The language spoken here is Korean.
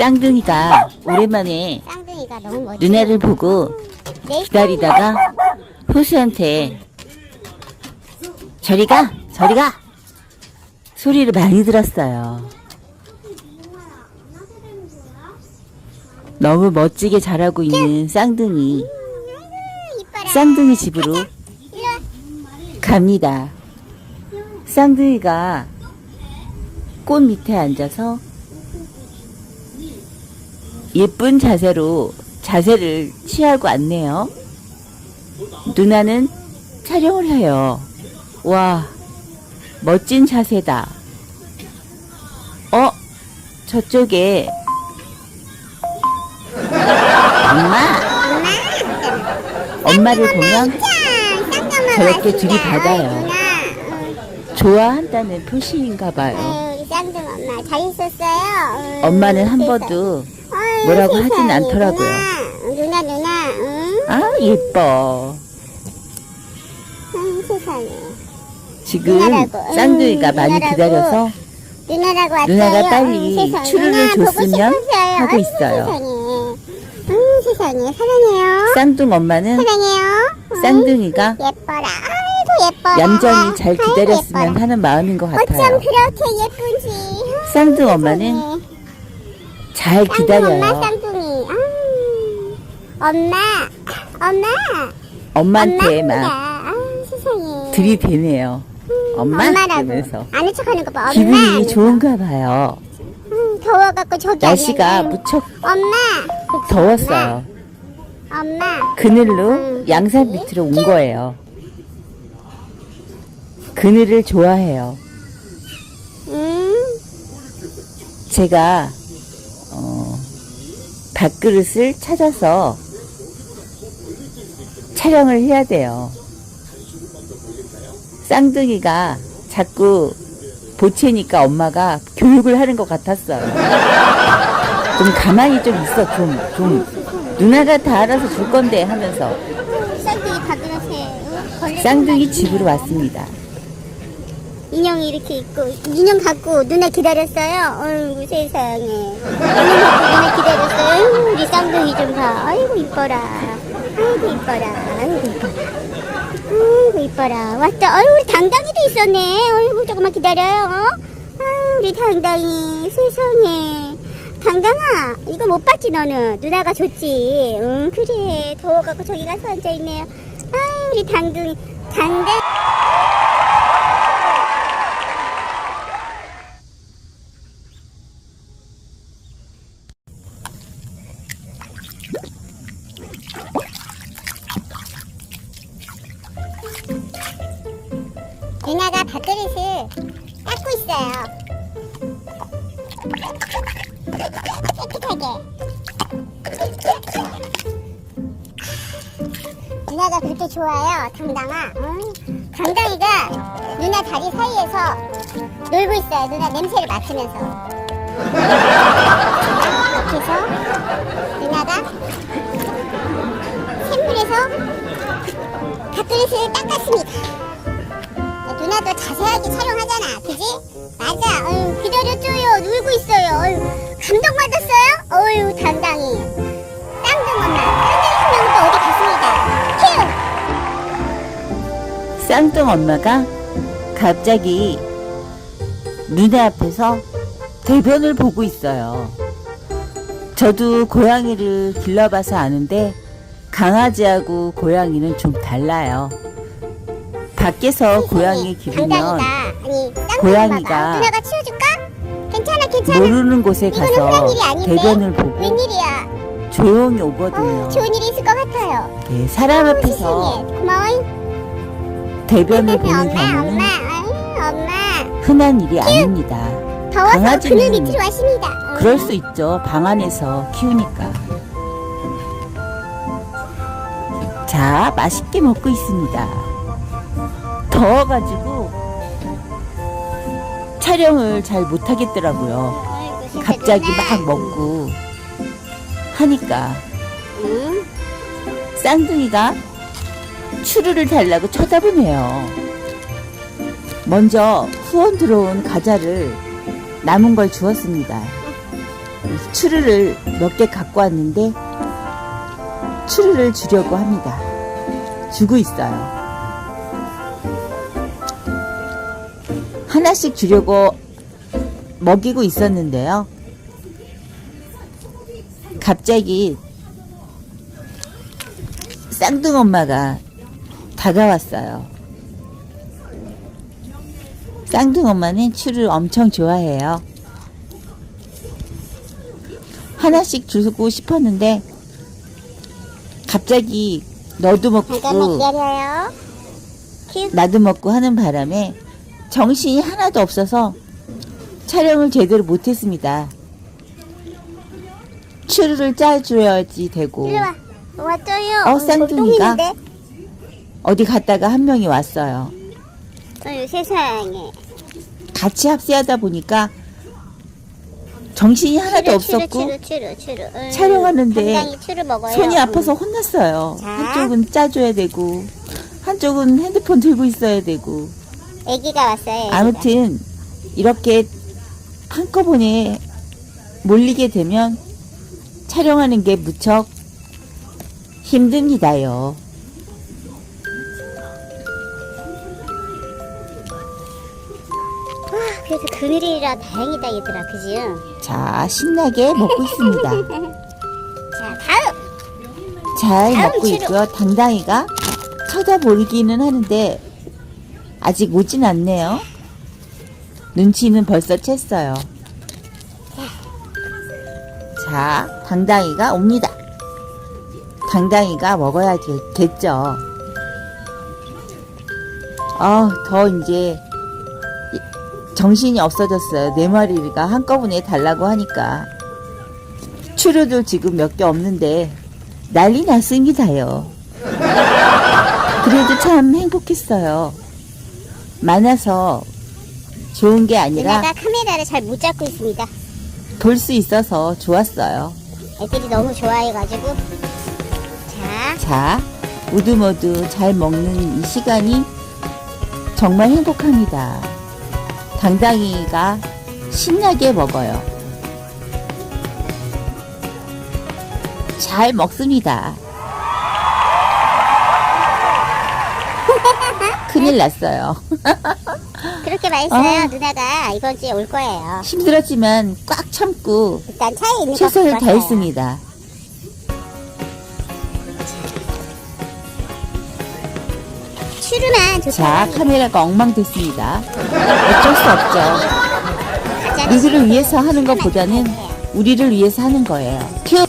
쌍둥이가 오랜만에 쌍둥이가 너무 멋져. 누나를 보고 내 기다리다가 호수한테 저리 가! 저리 가! 소리를 많이 들었어요. 너무 멋지게 자라고 있는 쌍둥이. 이뻐라. 쌍둥이 집으로 일로 와. 갑니다. 쌍둥이가 꽃 밑에 앉아서 예쁜 자세로 자세를 취하고 앉네요. 누나는 촬영을 해요. 와, 멋진 자세다. 어, 저쪽에 엄마, 엄마를 보면 저렇게. 아이, 누나. 좋아한다는 표시인가 봐요. 쌍둥이 엄마 잘 있었어요. 응, 엄마는 한. 번도 뭐라고 하진 않더라고요. 누나, 누나, 누나, 응? 아 예뻐. 세상에. 지금 누나라고. 음, 쌍둥이가 많이 누나라고. 기다려서 누나라고 왔어요. 누나가 빨리 응, 세상에. 추루를 누나 보고 줬으면 싶었어요. 하고 있어요. 세상에. 응, 세상에. 사랑해요. 쌍둥 엄마는 사랑해요. 응? 쌍둥이가 예뻐라. 아이고 예뻐라. 얌전히 잘 아이고, 기다렸으면 예뻐라. 하는 마음인 것 어쩜 같아요. 그렇게 예쁜지. 아유, 쌍둥 엄마는. 잘 쌍둥이 엄마 기다려요. 쌍둥이. 아, 엄마. 엄마. 엄마한테. 막 아, 세상에. 들이대네요. 엄마 엄마 라고. 이러면서 아는 척하는 거 봐. 엄마. 기분이 하면서. 좋은가 봐요. 음, 더워갖고 저기 날씨가 앉았네. 무척 엄마. 더웠어요. 엄마. 그늘로 음. 양산 밑으로 온 거예요. 그늘을 좋아해요. 음. 제가 어, 밥그릇을 찾아서 촬영을 해야 돼요. 쌍둥이가 자꾸 보채니까 엄마가 교육을 하는 것 같았어요. 좀 가만히 좀 있어, 좀, 좀. 누나가 다 알아서 줄 건데 하면서 쌍둥이 바그릇에 벌레 쌍둥이 집으로 왔습니다. 인형이 이렇게 있고 인형 갖고 누나 기다렸어요. 어이구 세상에. 인형 갖고 누나 기다렸어요. 우리 쌍둥이 좀 봐. 아이고 이뻐라. 아이고 이뻐라. 아이고 이뻐라. 아이고 이뻐라. 왔다. 아이고 우리 당당이도 있었네. 아이고 조금만 기다려요. 어? 아이고 우리 당당이 세상에. 당당아 이거 못 봤지 너는 누나가 줬지 응 그래 더워갖고 저기 가서 앉아있네요 아이 우리 당둥이 당당 닦고 있어요. 깨끗하게. 누나가 그렇게 좋아요, 당당아. 응? 당당이가 누나 다리 사이에서 놀고 있어요. 누나 냄새를 맡으면서. 해서 누나가 샘물에서 밥그릇을 닦았습니다. 누나 도 자세하게 촬영하잖아, 그지? 맞아. 어휴, 기다려줘요. 놀고 있어요. 어휴, 감동받았어요? 어휴, 당당히. 쌍둥 엄마. 명은 또 어디 갔습니다. 휴! 쌍둥 엄마가 갑자기 눈에 앞에서 대변을 보고 있어요. 저도 고양이를 길러봐서 아는데 강아지하고 고양이는 좀 달라요. 밖에서 고양이 기르면 고양이가 누나가 치워줄까? 괜찮아, 괜찮아. 모르는 곳에 가서? 대변을 보고 웬일이야? 조용히 어, 오거든요. 좋은 일이 있을 것 같아요. 예, 사람 어, 앞에서. 고마워요. 대변을 보는 경우는. 흔한 일이 아닙니다. 더워서 강아지는 그늘 밑으로 왔습니다. 응. 그럴 수 있죠. 방 안에서 키우니까. 자, 맛있게 먹고 있습니다. 더워가지고 촬영을 잘 못하겠더라고요. 갑자기. 막 먹고 하니까 응? 쌍둥이가 추루를 달라고 쳐다보네요. 먼저 후원 들어온 과자를 남은 걸 주었습니다. 추르를 몇 개 갖고 왔는데 추르를 주려고 합니다. 주고 있어요. 하나씩 주려고 먹이고 있었는데요. 갑자기 쌍둥 엄마가 다가왔어요. 쌍둥 엄마는 추를 엄청 좋아해요. 하나씩 주고 싶었는데 갑자기 너도 먹고. 나도 먹고 하는 바람에 정신이 하나도 없어서 촬영을 제대로 못했습니다. 추루를 짜줘야지 되고 일로 와. 왔죠요. 어, 쌍둥이가? 어디 갔다가 한 명이 왔어요. 어유 세상에. 같이 합세하다 보니까 정신이 하나도 추루, 없었고 추루, 추루, 추루. 음, 촬영하는데. 손이 음. 아파서 혼났어요. 자. 한쪽은 짜줘야 되고 한쪽은 핸드폰 들고 있어야 되고 애기가 왔어요. 애기가. 아무튼 이렇게 한꺼번에 몰리게 되면 촬영하는 게 무척 힘듭니다요. 아, 그래도 그늘이라 다행이다 얘들아, 그지? 자, 신나게 먹고 있습니다. 자, 다음. 잘 다음 먹고 치료. 있고요. 당당이가 쳐다보기는 하는데 아직 오진 않네요. 눈치는 벌써 챘어요. 자, 당당이가 옵니다. 당당이가 먹어야겠죠. 아, 더 이제 이- 정신이 없어졌어요. 네 마리가 한꺼번에 달라고 하니까. 추루도 지금 몇 개 없는데 난리 났습니다요. 그래도 참 행복했어요. 많아서 좋은 게 아니라 누나가 카메라를 잘 못 잡고 있습니다. 볼수 있어서 좋았어요. 애들이 너무 좋아해가지고. 자, 자, 모두 모두 잘 먹는 이 시간이 정말 행복합니다. 당당이가 신나게 먹어요. 잘 먹습니다. 큰일 났어요. 그렇게 맛있어요. 아. 누나가 이번 주에 올 거예요. 힘들었지만 꽉 참고 일단 차에 있는 거 최선을 갖고 왔어요. 다했습니다. 좋다. 자, 카메라가 엉망됐습니다. 어쩔 수 없죠. 누구를 위해서 하는 것보다는. 우리를 위해서 하는 거예요. 큐!